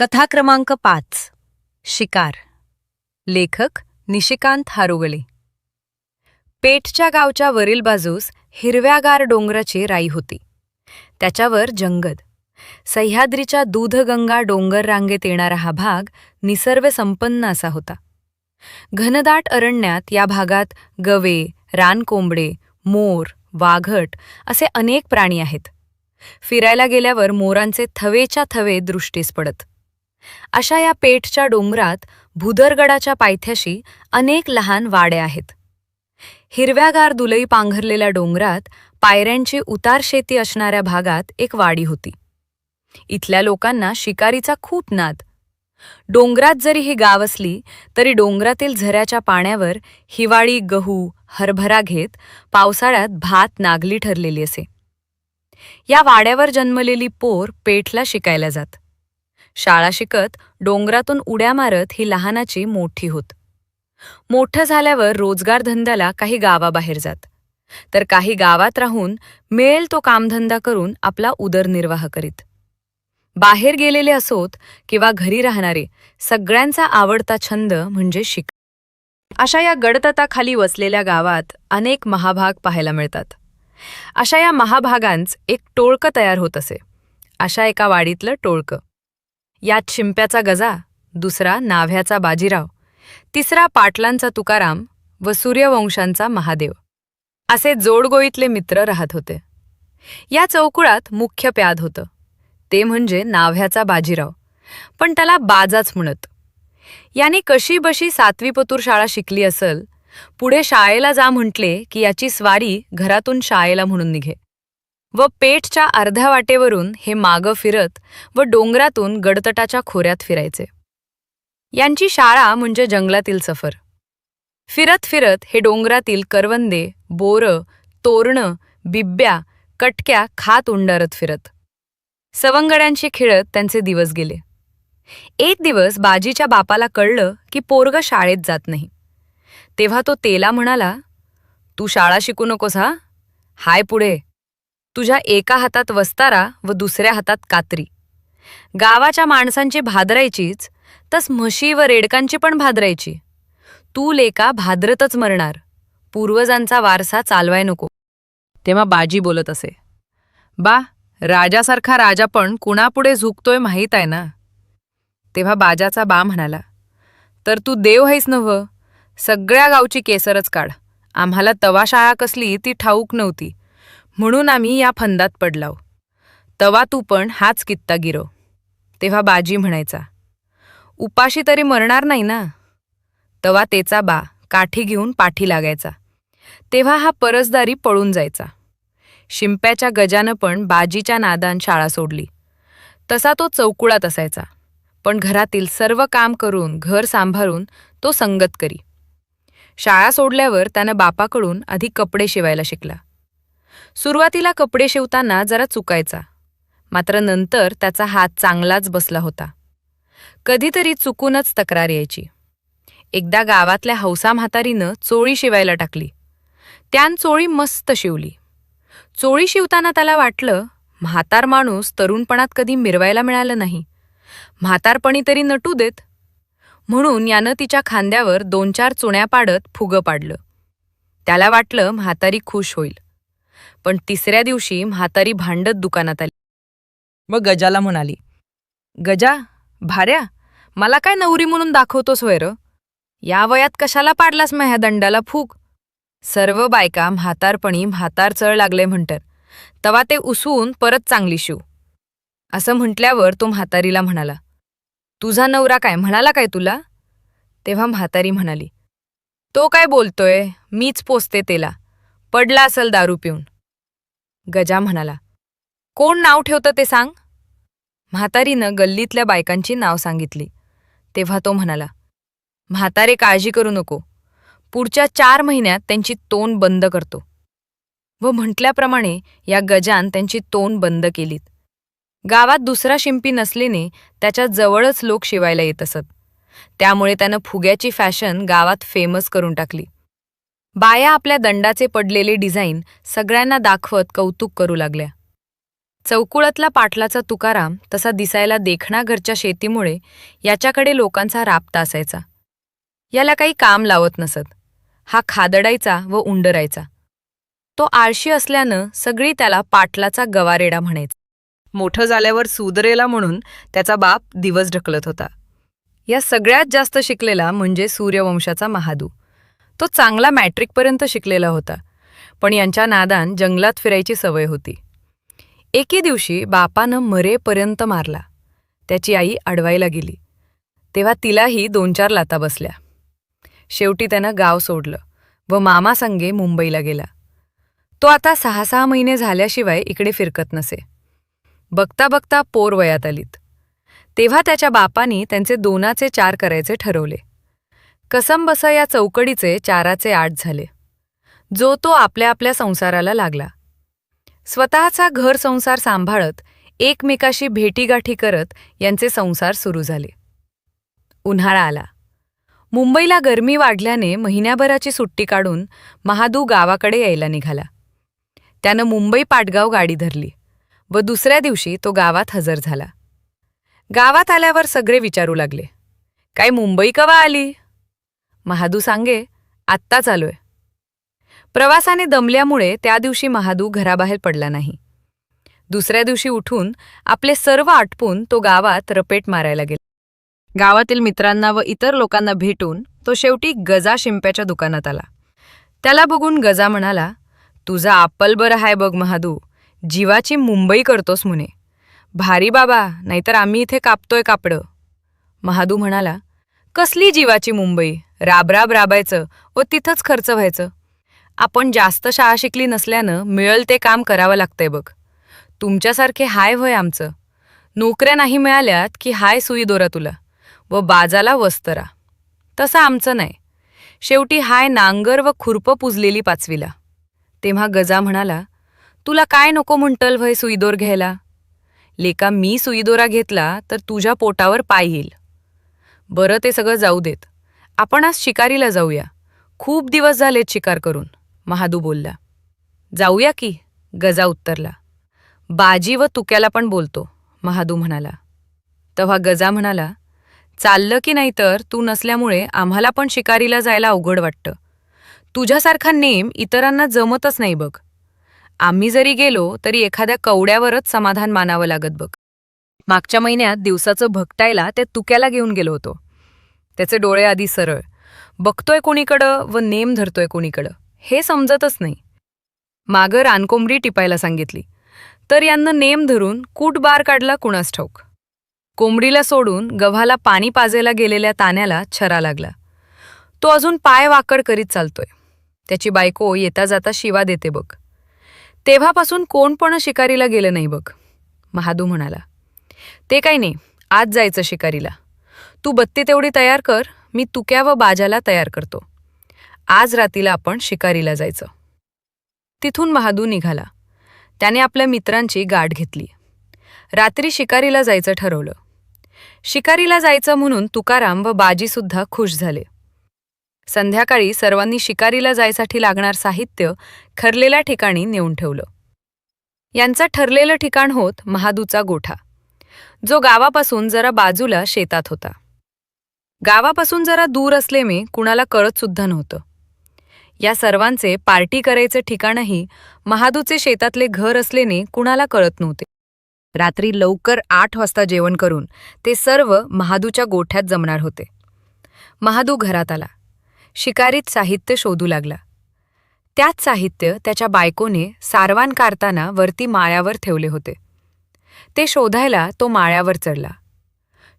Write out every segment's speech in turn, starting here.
कथा क्रमांक पाच. शिकार. लेखक निशिकांत हारुगळे. पेठच्या गावच्या वरील बाजूस हिरव्यागार डोंगराची राई होती. त्याच्यावर जंगद. सह्याद्रीच्या दूधगंगा डोंगर रांगेत येणारा हा भाग निसर्ग संपन्न असा होता. घनदाट अरण्यात या भागात गवे रानकोंबडे मोर वाघट असे अनेक प्राणी आहेत. फिरायला गेल्यावर मोरांचे थवेच्या थवे दृष्टीस पडत. अशा या पेठच्या डोंगरात भुदरगडाच्या पायथ्याशी अनेक लहान वाड्या आहेत. हिरव्यागार दुलई पांघरलेल्या डोंगरात पायऱ्यांची उतार शेती असणाऱ्या भागात एक वाडी होती. इथल्या लोकांना शिकारीचा खूप नाद. डोंगरात जरी ही गाव असली तरी डोंगरातील झऱ्याच्या पाण्यावर हिवाळी गहू हरभरा घेत पावसाळ्यात भात नागली ठरलेली असे. या वाड्यावर जन्मलेली पोर पेठला शिकायला जात. शाळा शिकत डोंगरातून उड्या मारत ही लहानाची मोठी होत. मोठं झाल्यावर रोजगार धंद्याला काही गावाबाहेर जात. तर काही गावात राहून मिळेल तो कामधंदा करून आपला उदरनिर्वाह करीत. बाहेर गेलेले असोत किंवा घरी राहणारे सगळ्यांचा आवडता छंद म्हणजे शिक. अशा या गडतटाखाली वसलेल्या गावात अनेक महाभाग पाहायला मिळतात. अशा या महाभागांच एक टोळकं तयार होत असे. अशा एका वाडीतलं टोळकं. यात शिंप्याचा गजा दुसरा नाव्ह्याचा बाजीराव तिसरा पाटलांचा तुकाराम व सूर्यवंशांचा महादेव. असे जोडगोईतले मित्र राहत होते. या चौकुळात मुख्य प्याद होतं. ते म्हणजे नाव्ह्याचा बाजीराव. पण त्याला बाजाच म्हणत. याने कशी बशी सातवी पतूर शाळा शिकली असल पुढे शाळेला जा म्हटले की याची स्वारी घरातून शाळेला म्हणून निघे. व पेठच्या अर्ध्या वाटेवरून हे मागं फिरत व डोंगरातून गडतटाच्या खोऱ्यात फिरायचे. यांची शाळा म्हणजे जंगलातील सफर. फिरत फिरत हे डोंगरातील करवंदे बोरं तोरणं बिब्या कटक्या खात उंडारत फिरत. सवंगड्यांशी खेळत त्यांचे दिवस गेले. एक दिवस बाजीच्या बापाला कळलं की पोरग शाळेत जात नाही. तेव्हा तो तेला म्हणाला तू शाळा शिकू नकोस हा? हाय पुढे. तुझ्या एका हातात वस्तारा व दुसऱ्या हातात कात्री. गावाच्या माणसांची भादरायचीच तस म्हशी व रेडकांची पण भादरायची. तू लेका भाद्रतच मरणार. पूर्वजांचा वारसा चालवाय नको. तेव्हा बाजी बोलत असे. बा राजासारखा राजा पण कुणापुढे झुकतोय माहीत आहे ना? तेव्हा बाजाचा बा म्हणाला. तर तू देव आहेस नव्ह? सगळ्या गावची केसरच काढ. आम्हाला तवा शाळा कसली ती ठाऊक नव्हती. म्हणून आम्ही या फंदात पडलाव तवा तू पण हाच कित्ता गिरो. तेव्हा बाजी म्हणायचा उपाशी तरी मरणार नाही ना? तवा तेचा बा काठी घेऊन पाठी लागायचा. तेव्हा हा परसदारी पळून जायचा. शिंप्याच्या गजानं पण बाजीच्या नादान शाळा सोडली. तसा तो चौकुळात असायचा पण घरातील सर्व काम करून घर सांभाळून तो संगत करी. शाळा सोडल्यावर त्यानं बापाकडून आधी कपडे शिवायला शिकला. सुरुवातीला कपडे शिवताना जरा चुकायचा. मात्र नंतर त्याचा हात चांगलाच बसला होता. कधीतरी चुकूनच तक्रार यायची. एकदा गावातल्या हौसा म्हातारीनं चोळी शिवायला टाकली. त्यान चोळी मस्त शिवली. चोळी शिवताना त्याला वाटलं म्हातार माणूस तरुणपणात कधी मिरवायला मिळालं नाही. म्हातारपणी तरी नटू देत. म्हणून यानं तिच्या खांद्यावर दोन चार चुण्या पाडत फुगं पाडलं. त्याला वाटलं म्हातारी खुश होईल. पण तिसऱ्या दिवशी म्हातारी भांडत दुकानात आली. मग गजाला म्हणाली गजा भाऱ्या मला काय नवरी म्हणून दाखवतोस वैर? या वयात कशाला पाडलास ह्या दंडाला फूक? सर्व बायका म्हातारपणी म्हातार चळ लागले म्हणतात. तवा ते उसवून परत चांगली शिव. असं म्हटल्यावर तो म्हातारीला म्हणाला तुझा नवरा काय म्हणाला काय तुला? तेव्हा म्हातारी म्हणाली तो काय बोलतोय मीच पोचते तेला. पडला असेल दारू पिऊन. गजा म्हणाला कोण नाव ठेवतं ते सांग. म्हातारीनं गल्लीतल्या बायकांची नाव सांगितली. तेव्हा तो म्हणाला म्हातारे काळजी करू नको. पुढच्या चार महिन्यात त्यांची तोंड बंद करतो. व म्हटल्याप्रमाणे या गजान त्यांची तोंड बंद केलीत. गावात दुसरा शिंपी नसल्याने त्याच्या जवळच लोक शिवायला येत असत. त्यामुळे त्यानं फुग्याची फॅशन गावात फेमस करून टाकली. बाया आपल्या दंडाचे पडलेले डिझाईन सगळ्यांना दाखवत कौतुक करू लागल्या. चौकुळातला पाटलाचा तुकाराम तसा दिसायला देखणा घरच्या शेतीमुळे याच्याकडे लोकांचा राबता असायचा. याला काही काम लावत नसत. हा खादडायचा व उंडरायचा. तो आळशी असल्यानं सगळी त्याला पाटलाचा गवारेडा म्हणायचा. मोठं झाल्यावर सुधरेला म्हणून त्याचा बाप दिवस ढकलत होता. या सगळ्यात जास्त शिकलेला म्हणजे सूर्यवंशाचा महादू. तो चांगला मॅट्रिकपर्यंत शिकलेला होता. पण यांच्या नादान जंगलात फिरायची सवय होती. एके दिवशी बापानं मरेपर्यंत मारला. त्याची आई अडवायला गेली. तेव्हा तिलाही दोन चार लाता बसल्या. शेवटी त्यानं गाव सोडलं व मामा संगे मुंबईला गेला. तो आता सहा सहा महिने झाल्याशिवाय इकडे फिरकत नसे. बघता बघता पोर वयात आलीत. तेव्हा त्याच्या बापानी त्यांचे दोनाचे चार करायचे ठरवले. कसंबसा या चौकडीचे चाराचे आठ झाले. जो तो आपल्या आपल्या संसाराला लागला. स्वतःचा घर संसार सांभाळत एकमेकाशी भेटीगाठी करत यांचे संसार सुरू झाले. उन्हाळा आला. मुंबईला गरमी वाढल्याने महिन्याभराची सुट्टी काढून महादू गावाकडे यायला निघाला. त्यानं मुंबई पाटगाव गाडी धरली व दुसऱ्या दिवशी तो गावात हजर झाला. गावात आल्यावर सगळे विचारू लागले. काय मुंबई कवा आली? महादू सांगे आत्ताच आलोय. प्रवासाने दमल्यामुळे त्या दिवशी महादू घराबाहेर पडला नाही. दुसऱ्या दिवशी उठून आपले सर्व आटपून तो गावात रपेट मारायला गेला. गावातील मित्रांना व इतर लोकांना भेटून तो शेवटी गजा शिंप्याच्या दुकानात आला. त्याला बघून गजा म्हणाला तुझा आपल बरं हाय बघ महादू जीवाची मुंबई करतोस मुने. भारी बाबा नाहीतर आम्ही इथे कापतोय कापडं. महादू म्हणाला कसली जीवाची मुंबई? राबराब राबायचं व तिथंच खर्च व्हायचं. आपण जास्त शाळा शिकली नसल्यानं मिळल ते काम करावं लागतंय बघ. तुमच्यासारखे हाय होय आमचं. नोकऱ्या नाही मिळाल्यात की हाय सुई दोरा तुला. व बाजाला वस्तरा. तसं आमचं नाही. शेवटी हाय नांगर व खुरपं पुजलेली पाचवीला. तेव्हा गजा म्हणाला तुला काय नको म्हणटल भय सुईदोर घ्यायला? लेका मी सुईदोरा घेतला तर तुझ्या पोटावर पाय येईल. बरं ते सगळं जाऊ देत. आपण आज शिकारीला जाऊया. खूप दिवस झालेत शिकार करून महादू बोलला. जाऊया की? गजा उत्तरला. बाजी व तुक्याला पण बोलतो महादू म्हणाला. तेव्हा गजा म्हणाला चाललं की नाही तर तू नसल्यामुळे आम्हाला पण शिकारीला जायला अवघड वाटतं. तुझ्यासारखा नेम इतरांना जमतच नाही बघ. आम्ही जरी गेलो तरी एखाद्या कवड्यावरच समाधान मानावं लागत बघ. मागच्या महिन्यात दिवसाचं भगटायला ते तुक्याला घेऊन गेलो होतो. त्याचे डोळे आधी सरळ. बघतोय कोणीकडं व नेम धरतोय कोणीकडं. हे समजतच नाही. मागं रानकोंबडी टिपायला सांगितली. तर यांना नेम धरून कूट बार काढला कुणास ठाऊक. कोंबडीला सोडून गव्हाला पाणी पाजायला गेलेल्या तान्याला छरा लागला. तो अजून पाय वाकड करीत चालतोय. त्याची बायको येता जाता शिवा देते बघ. तेव्हापासून कोण पण शिकारीला गेलं नाही बघ. महादू म्हणाला. ते काही नाही. आज जायचं शिकारीला. तू बत्ती तेवढी तयार कर मी तुक्या व बाजाला तयार करतो. आज रातीला आपण शिकारीला जायचं. तिथून महादू निघाला. त्याने आपल्या मित्रांची गाठ घेतली. रात्री शिकारीला जायचं ठरवलं. शिकारीला जायचं म्हणून तुकाराम व बाजीसुद्धा खुश झाले. संध्याकाळी सर्वांनी शिकारीला जायसाठी लागणार साहित्य ठरलेल्या ठिकाणी नेऊन ठेवलं. यांचं ठरलेलं ठिकाण होत महादूचा गोठा. जो गावापासून जरा बाजूला शेतात होता. गावापासून जरा दूर असलेमे कुणाला कळत सुद्धा नव्हतं. या सर्वांचे पार्टी करायचे ठिकाणही महादूचे शेतातले घर असल्याने कुणाला कळत नव्हते. रात्री लवकर आठ वाजता जेवण करून ते सर्व महादूच्या गोठ्यात जमणार होते. महादू घरात आला. शिकारीत साहित्य शोधू लागला. त्याच साहित्य त्याच्या बायकोने सारवान काढताना वरती माळ्यावर ठेवले होते. ते शोधायला तो माळ्यावर चढला.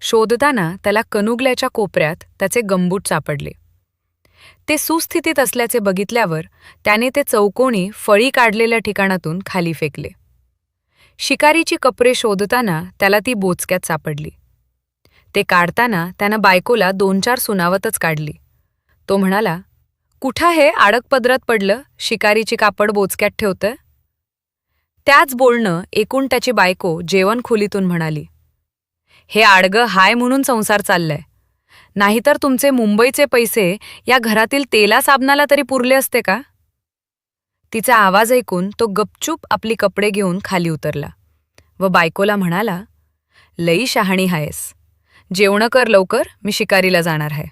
शोधताना त्याला कनुगल्याच्या कोपऱ्यात त्याचे गंबूट सापडले. ते सुस्थितीत असल्याचे बघितल्यावर त्याने ते चौकोनी फळी काढलेल्या ठिकाणातून खाली फेकले. शिकारीची कपरे शोधताना त्याला ती बोचक्यात सापडली. ते काढताना त्यानं बायकोला दोन चार सुनावतच काढली. तो म्हणाला कुठं हे आडकपदरात पडलं? शिकारीची कापड बोचक्यात ठेवतंय? त्याच बोलणं एकूण त्याची बायको जेवण खोलीतून म्हणाली. हे आडगं हाय म्हणून संसार चाललाय. नाहीतर तुमचे मुंबईचे पैसे या घरातील तेला साबणाला तरी पुरले असते का? तिचा आवाज ऐकून तो गपचूप आपली कपडे घेऊन खाली उतरला व बायकोला म्हणाला लई शहाणी आहेस जेवणं कर लवकर मी शिकारीला जाणार आहे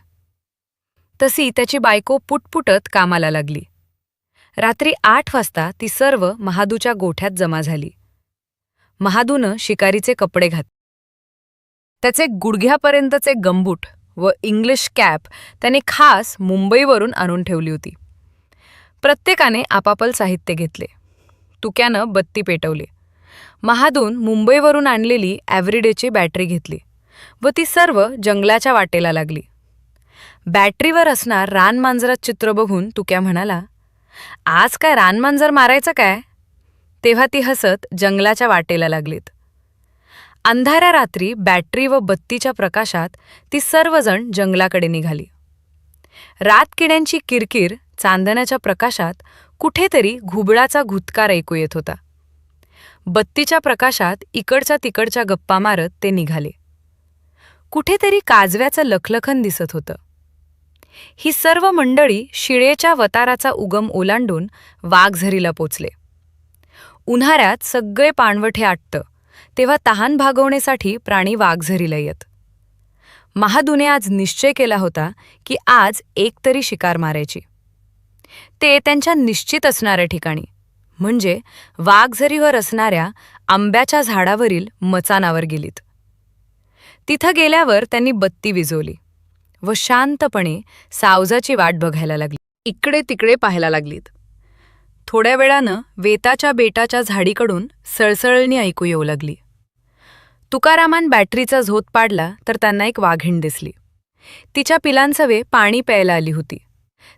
तशी त्याची बायको पुटपुटत कामाला लागली. रात्री आठ वाजता ती सर्व महादूच्या गोठ्यात जमा झाली. महादूनं शिकारीचे कपडे घात त्याचे गुडघ्यापर्यंतचे गंबूट व इंग्लिश कॅप त्याने खास मुंबईवरून आणून ठेवली होती. प्रत्येकाने आपापल साहित्य घेतले. तुक्यानं बत्ती पेटवली. महादून मुंबईवरून आणलेली ॲव्हरीडेची बॅटरी घेतली व ती सर्व जंगलाच्या वाटेला लागली. बॅटरीवर असणार रानमांजरात चित्र बघून तुक्या म्हणाला आज काय रानमांजर मारायचं काय? तेव्हा ती हसत जंगलाच्या वाटेला लागलीत. अंधाऱ्या रात्री बॅटरी व बत्तीच्या प्रकाशात ती सर्वजण जंगलाकडे निघाली. रातकिड्यांची किरकिर चांदण्याच्या प्रकाशात कुठेतरी घुबडाचा घुतकार ऐकू येत होता. बत्तीच्या प्रकाशात इकडच्या तिकडच्या गप्पा मारत ते निघाले. कुठेतरी काजव्याचं लखलखन दिसत होतं. ही सर्व मंडळी शिळेच्या वताराचा उगम ओलांडून वाघझरीला पोचले. उन्हाळ्यात सगळे पाणवठे आटतं. तेव्हा तहान भागवण्यासाठी प्राणी वाघझरीला येत महादूने आज निश्चय केला होता की आज एक तरी शिकार मारायची. ते त्यांच्या निश्चित असणाऱ्या ठिकाणी म्हणजे वाघझरीवर असणाऱ्या आंब्याच्या झाडावरील मचानावर गेलीत. तिथं गेल्यावर त्यांनी बत्ती विजवली व शांतपणे सावजाची वाट बघायला लागली. इकडे तिकडे पाहायला लागलीत. थोड्या वेळानं वेताच्या बेटाच्या झाडीकडून सळसळणी ऐकू येऊ लागली. तुकारामान बॅटरीचा झोत पाडला तर त्यांना एक वाघीण दिसली. तिच्या पिलांसवे पाणी प्यायला आली होती.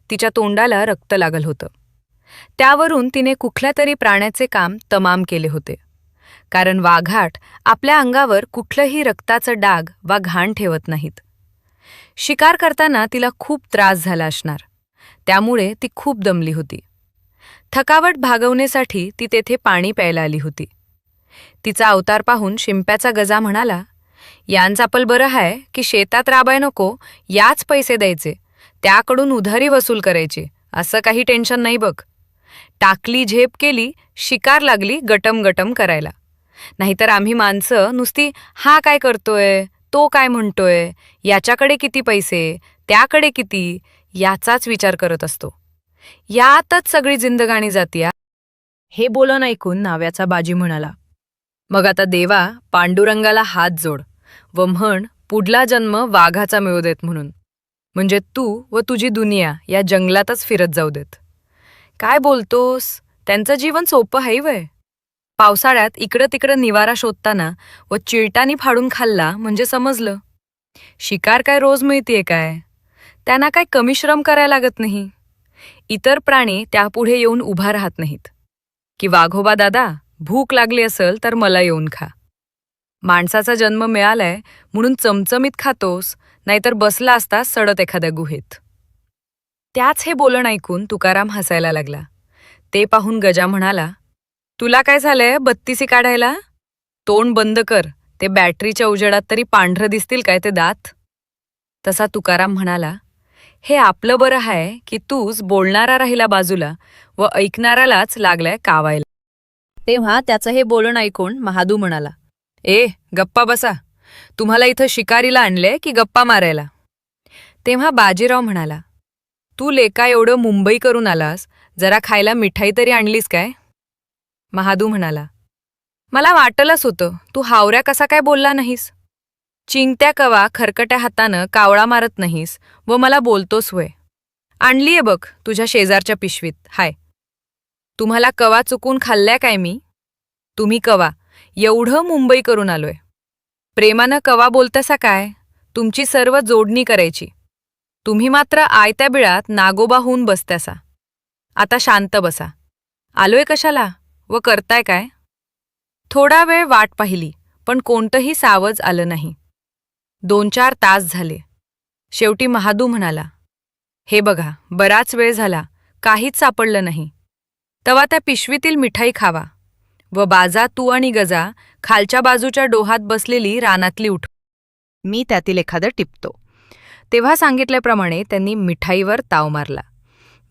तिच्या तोंडाला रक्त लागल होतं. त्यावरून तिने कुठल्या तरी प्राण्याचे काम तमाम केले होते. कारण वाघाट आपल्या अंगावर कुठलंही रक्ताचं डाग वा घाण ठेवत नाहीत. शिकार करताना तिला खूप त्रास झाला असणार. त्यामुळे ती खूप दमली होती. थकावट भागवण्यासाठी ती तेथे पाणी प्यायला आली होती. तिचा अवतार पाहून शिंप्याचा गजा म्हणाला यांचा पल बरं आहे की शेतात राबाय नको याच पैसे द्यायचे त्याकडून उधारी वसूल करायची असं काही टेन्शन नाही बघ. टाकली झेप केली शिकार लागली गटम गटम करायला. नाहीतर आम्ही माणसं नुसती हा काय करतोय तो काय म्हणतोय याच्याकडे किती पैसे त्याकडे किती याचाच विचार करत असतो. यातच सगळी जिंदगाणी जातीया. हे बोलन ऐकून नाव्याचा बाजी म्हणाला. मग आता देवा पांडुरंगाला हात जोड व म्हण पुढला जन्म वाघाचा मिळू देत म्हणून. म्हणजे तू व तुझी दुनिया या जंगलातच फिरत जाऊ देत. काय बोलतोस? त्यांचं जीवन सोपं आहे वय. पावसाळ्यात इकडं तिकडं निवारा शोधताना व चिळटानी फाडून खाल्ला म्हणजे समजलं. शिकार काय रोज मिळतीये काय? त्यांना काय कमी श्रम करायला लागत नाही. इतर प्राणी त्यापुढे येऊन उभा राहत नाहीत. की वाघोबा दादा भूक लागली असेल तर मला येऊन खा. माणसाचा जन्म मिळालाय म्हणून चमचमीत खातोस नाहीतर बसला असता सडत एखाद्या गुहेत. त्याच हे बोलण ऐकून तुकाराम हसायला लागला. ते पाहून गजा म्हणाला तुला काय झालंय बत्तीसी काढायला? तोंड बंद कर ते बॅटरीच्या उजेडात तरी पांढरं दिसतील काय ते दात? तसा तुकाराम म्हणाला हे आपलं बरं आहे की तूच बोलणारा राहिला बाजूला व ऐकणाऱ्यालाच लागलाय कावायला. तेव्हा त्याचं हे बोलणं ऐकून महादू म्हणाला ए गप्पा बसा. तुम्हाला इथं शिकारीला आणले की गप्पा मारायला? तेव्हा बाजीराव म्हणाला तू लेका एवढं मुंबई करून आलास जरा खायला मिठाई तरी आणलीस काय? महादू म्हणाला मला वाटलंच होतं तू हावऱ्या कसा काय बोलला नाहीस? चिंगत्या कवा खरकट्या हातानं कावळा मारत नाहीस व मला बोलतोस वय आणलीये बघ तुझ्या शेजारच्या पिशवीत हाय. तुम्हाला कवा चुकून खाल्ल्या काय मी? तुम्ही कवा? एवढं मुंबई करून आलोय. प्रेमानं कवा बोलतासा काय? तुमची सर्व जोडणी करायची. तुम्ही मात्र आयत्या बिळात नागोबा होऊन बसत्यासा. आता शांत बसा. आलोय कशाला? व करताय काय? थोडा वेळ वाट पाहिली पण कोणतंही सावज आलं नाही. दोन चार तास झाले. शेवटी महादू म्हणाला हे बघा बराच वेळ झाला काहीच सापडलं नाही. तवा त्या पिशवीतील मिठाई खावा व बाजा तू आणि गजा खालच्या बाजूच्या डोहात बसलेली रानातली उठ. मी त्यातील एखादं टिपतो. तेव्हा सांगितल्याप्रमाणे त्यांनी मिठाईवर ताव मारला.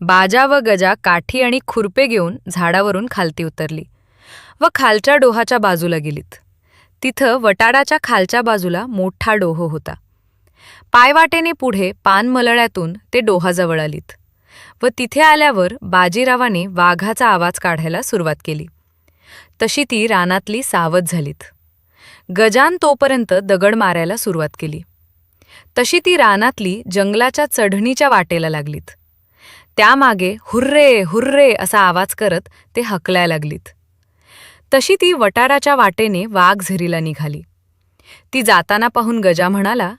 बाजा व गजा काठी आणि खुरपे घेऊन झाडावरून खालती उतरली व खालच्या डोहाच्या बाजूला गेलीत. तिथं वटाडाच्या खालच्या बाजूला मोठा डोह होता. पायवाटेने पुढे पानमलळ्यातून ते डोहाजवळ आलीत व तिथे आल्यावर बाजीरावाने वाघाचा आवाज काढायला सुरुवात केली. तशी ती रानातली सावध झालीत. गजान तोपर्यंत दगड मारायला सुरुवात केली. तशी ती रानातली जंगलाच्या चढणीच्या वाटेला लागलीत. त्यामागे हुर्रे हुर्रे असा आवाज करत ते हकलाय लागलीत. तशी ती वटाराच्या वाटेने वाघ झरीला निघाली. ती जाताना पाहून गजा म्हणाला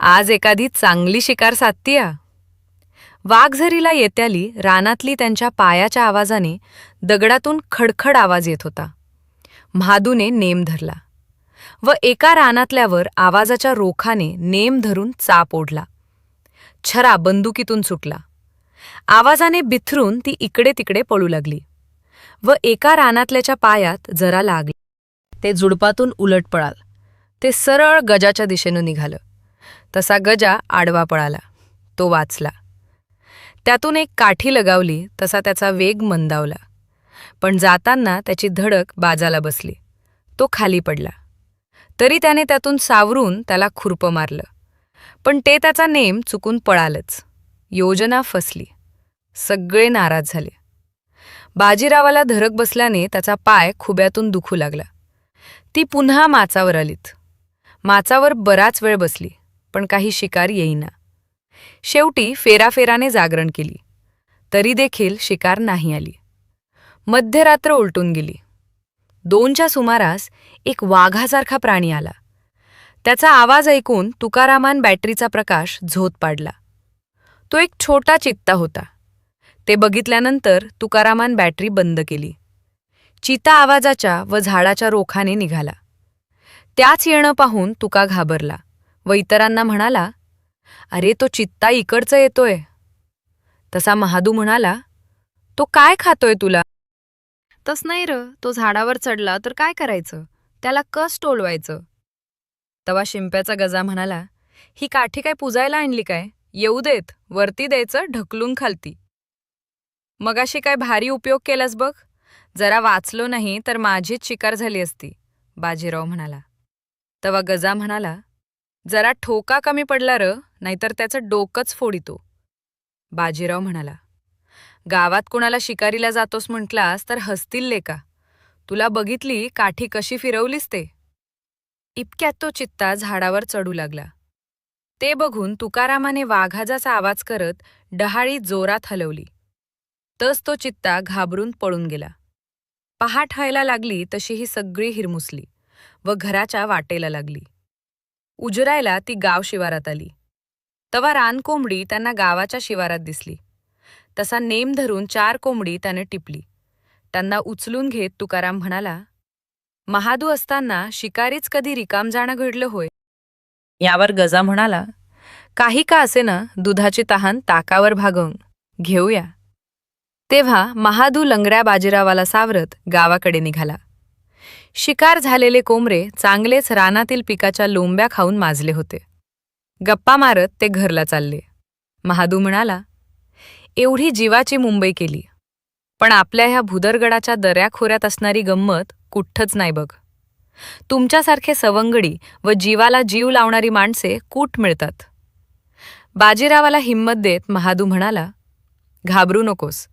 आज एखादी चांगली शिकार साधतीया. वाघझरीला येत्याली रानातली त्यांच्या पायाच्या आवाजाने दगडातून खडखड आवाज येत होता. म्हादूने नेम धरला व एका रानातल्यावर आवाजाच्या रोखाने नेम धरून चाप ओढला. छरा बंदुकीतून सुटला. आवाजाने बिथरून ती इकडे तिकडे पळू लागली. व एका रानातल्याच्या पायात जरा लागली. ते जुडपातून उलट पळाल. ते सरळ गजाच्या दिशेनं निघालं. तसा गजा आडवा पळाला. तो वाचला. त्यातून एक काठी लगावली तसा त्याचा वेग मंदावला. पण जाताना त्याची धडक बाजाला बसली. तो खाली पडला. तरी त्याने त्यातून सावरून त्याला खुरपं मारलं. पण ते त्याचा नेम चुकून पळालच. योजना फसली. सगळे नाराज झाले. बाजीरावाला धरक बसल्याने त्याचा पाय खुब्यातून दुखू लागला. ती पुन्हा माचावर आलीत. माचावर बराच वेळ बसली पण काही शिकार येईना. शेवटी फेराफेराने जागरण केली. तरी देखील शिकार नाही आली. मध्यरात्र उलटून गेली. दोनच्या सुमारास एक वाघासारखा प्राणी आला. त्याचा आवाज ऐकून तुकारामान बॅटरीचा प्रकाश झोत पाडला. तो एक छोटा चित्ता होता. ते बघितल्यानंतर तुकारामान बॅटरी बंद केली. चिता आवाजाच्या व झाडाच्या रोखाने निघाला. त्याच येणं पाहून तुका घाबरला व इतरांना म्हणाला अरे तो चित्ता इकडचं येतोय. तसा महादू म्हणाला तो काय खातोय तुला? तस नाही र तो झाडावर चढला तर काय करायचं? त्याला कस टोलवायचं? तवा शिंप्याचा गजा म्हणाला ही काठी काय पुजायला आणली काय? येऊ देत वरती द्यायचं ढकलून खालती. मगाशी काय भारी उपयोग केलास बघ. जरा वाचलो नाही तर माझीच शिकार झाली असती बाजीराव म्हणाला. तवा गजा म्हणाला जरा ठोका कमी पडला र नाहीतर त्याचं डोकंच फोडितो. बाजीराव म्हणाला गावात कुणाला शिकारीला जातोस म्हटलास तर हसतील लेका. तुला बघितली काठी कशी फिरवलीस ते. इतक्यात तो चित्ता झाडावर चढू लागला. ते बघून तुकारामाने वाघाजाचा आवाज करत डहाळी जोरात हलवली. तस तो चित्ता घाबरून पळून गेला. पहाट व्हायला लागली तशी ही सगळी हिरमुसली व घराच्या वाटेला लागली. उजरायला ती गाव शिवारात आली. तवा रानकोंबडी त्यांना गावाच्या शिवारात दिसली. तसा नेम धरून चार कोंबडी त्याने टिपली. त्यांना उचलून घेत तुकाराम म्हणाला महादू असताना शिकारीच कधी रिकाम जाणं घडलं होय? यावर गजा म्हणाला काही का असे ना दुधाची तहान ताकावर भागवून घेऊया. तेव्हा महादू लंगड्या बाजीरावाला सावरत गावाकडे निघाला. शिकार झालेले कोंबरे चांगलेच रानातील पिकाच्या लोंब्या खाऊन माजले होते. गप्पा मारत ते घरला चालले. महादू म्हणाला एवढी जीवाची मुंबई केली. पण आपल्या ह्या भुदरगडाच्या दऱ्याखोऱ्यात असणारी गंमत कुठंच नाही बघ. तुमच्यासारखे सवंगडी व जीवाला जीव लावणारी माणसे कूट मिळतात. बाजीरावाला हिंमत देत महादू म्हणाला घाबरू नकोस.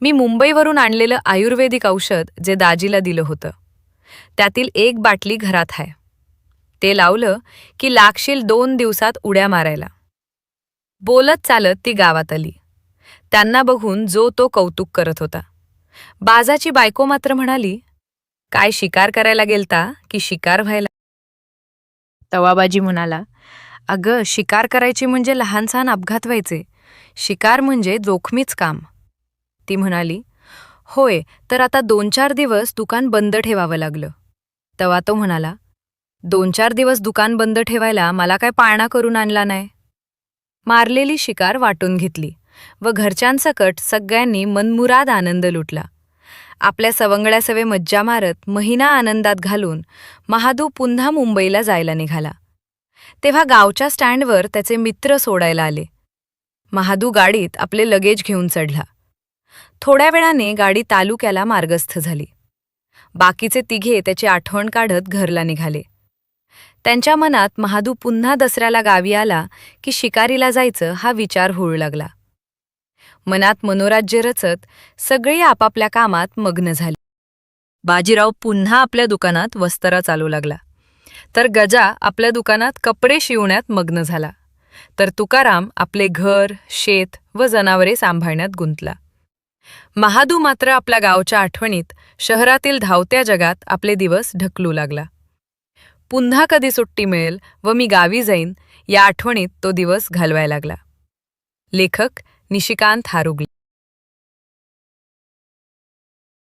मी मुंबईवरून आणलेलं आयुर्वेदिक औषध जे दाजीला दिलं होतं. त्यातील एक बाटली घरात आहे. ते लावलं की लागशील दोन दिवसात उड्या मारायला. बोलत चालत ती गावात आली. त्यांना बघून जो तो कौतुक करत होता. बाजाची बायको मात्र म्हणाली काय शिकार करायला गेलता की शिकार व्हायला? तवाबाजी म्हणाला अगं शिकार करायची म्हणजे लहानसहान अपघात व्हायचे. शिकार म्हणजे जोखमीच काम. ती म्हणाली होय तर आता दोन चार दिवस दुकान बंद ठेवावं लागलं. तेव्हा तो म्हणाला दोन चार दिवस दुकान बंद ठेवायला मला काय पाळणा करून आणला नाही. मारलेली शिकार वाटून घेतली व घरच्यांसकट सगळ्यांनी मनमुराद आनंद लुटला. आपल्या सवंगड्या सवे मज्जा मारत महिना आनंदात घालून महादू पुन्हा मुंबईला जायला निघाला. तेव्हा गावच्या स्टँडवर त्याचे मित्र सोडायला आले. महादू गाडीत आपले लगेज घेऊन चढला. थोड्या वेळाने गाडी तालुक्याला मार्गस्थ झाली. बाकीचे तिघे त्याची आठवण काढत घरला निघाले. त्यांच्या मनात महादू पुन्हा दसऱ्याला गावी आला की शिकारीला जायचं हा विचार होऊ लागला. मनात मनोराज्य रचत सगळी आपापल्या कामात मग्न झाली. बाजीराव पुन्हा आपल्या दुकानात वस्त्रा चालू लागला. तर गजा आपल्या दुकानात कपडे शिवण्यात मग्न झाला. तर तुकाराम आपले घर शेत व जनावरे सांभाळण्यात गुंतला. महादू मात्र आपल्या गावच्या आठवणीत शहरातील धावत्या जगात आपले दिवस ढकलू लागला. पुन्हा कधी सुट्टी मिळेल व मी गावी जाईन या आठवणीत तो दिवस घालवायला लागला. लेखक निशिकांत हारुगले.